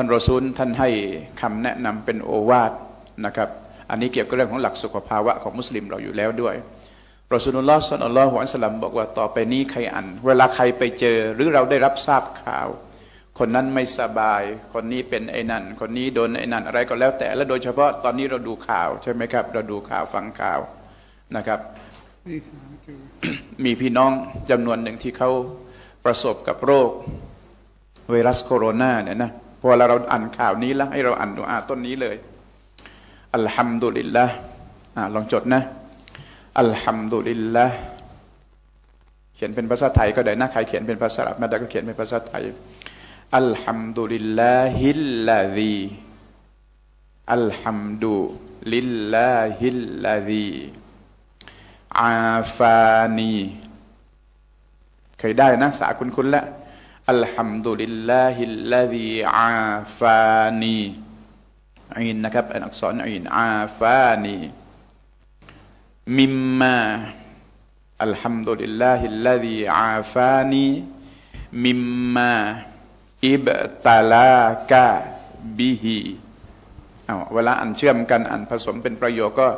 ท่านรอซูลท่านให้คำแนะนำเป็นโอวาทนะครับอันนี้เกี่ยวกับเรื่องของหลักสุขภาวะของมุสลิมเราอยู่แล้วด้วยรอซูลุลลอฮ์สัลลัลลอฮุอะลัวะสัลลัมบอกว่าต่อไปนี้ใครอ่านเวลาใครไปเจอหรือเราได้รับทราบข่าว คนนั้นไม่สบาย คนนี้เป็นไอ้นั่น คนนี้โดนไอ้นั่นอะไรก็แล้วแต่และโดยเฉพาะตอนนี้เราดูข่าวใช่ไหมครับ เราดูข่าวฟังข่าวนะครับ มีพี่น้องจำนวนหนึ่งที่เขาประสบกับโรคไวรัสโคโรนาเนี่ยนะ พอเราอ่านข่าวนี้แล้วให้เราอ่านดูอาต้นนี้เลยอัลฮัมดุลิลละลองจดนะอัลฮัมดุลิลละเขียนเป็นภาษาไทยก็ได้นะใครเขียนเป็นภาษาอับไม่ได้ก็เขียนเป็นภาษาไทยอัลฮัมดุลิลลาฮิลลาดีอัลฮัมดุลิลลาฮิลลาดีอาฟานีเคยได้นะสาคุณคุณละอัลฮั มดุลิลลาฮิลลาดีอาฟานีอินนะครับอันอักษรอินอาฟานีมิมมาอัลฮัมดุลิลลาฮิลลาดีอาฟานีมิมมาอิบตาลากะบิฮิเอาเวลาอ่านเชื่อมกันอ่านผสมเป็นประโยคก็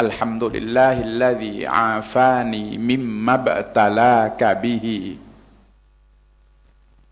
อัลฮัมดุลิลลาฮิลลาดีอาฟานีมิมมาบตาลากะบิฮิ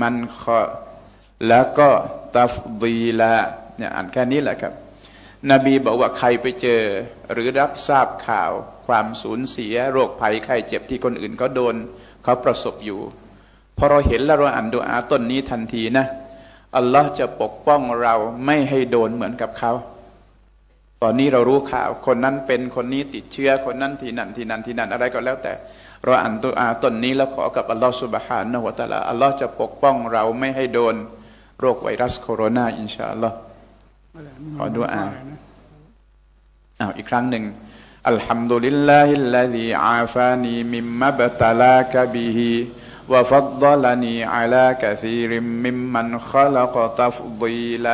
มันขะแล้วก็ตัฟดีลาเนี่ยอ่านแค่นี้แหละครับ นบีบอกว่าใครไปเจอ หรือรับทราบข่าว ความสูญเสีย โรคภัยไข้เจ็บที่คนอื่นเขาโดน เขาประสบอยู่ พอเราเห็นแล้วเราอ่านดูอาต้นนี้ทันทีนะ อัลลอฮ์จะปกป้องเราไม่ให้โดนเหมือนกับเขา ตอนนี้เรารู้ข่าว คนนั้นเป็นคนนี้ติดเชื้อคนนั้นที่นั่นที่นั่นที่นั่นอะไรก็แล้วแต่ เราอ่านตัวอาตนนี้แล้วขอกับอัลลอฮ์สุบฮานะวะตะอาลาอัลลอฮ์จะปกป้องเราไม่ให้โดน โรคไวรัสโคโรนาอินชาอัลลอฮ์ขอดุอาอ้าวอีกครั้งหนึ่งอัลฮัมดุลิลลาฮิลลาดีอาฟานีมิมมาบตาลากะบิฮิ วะฟัดดล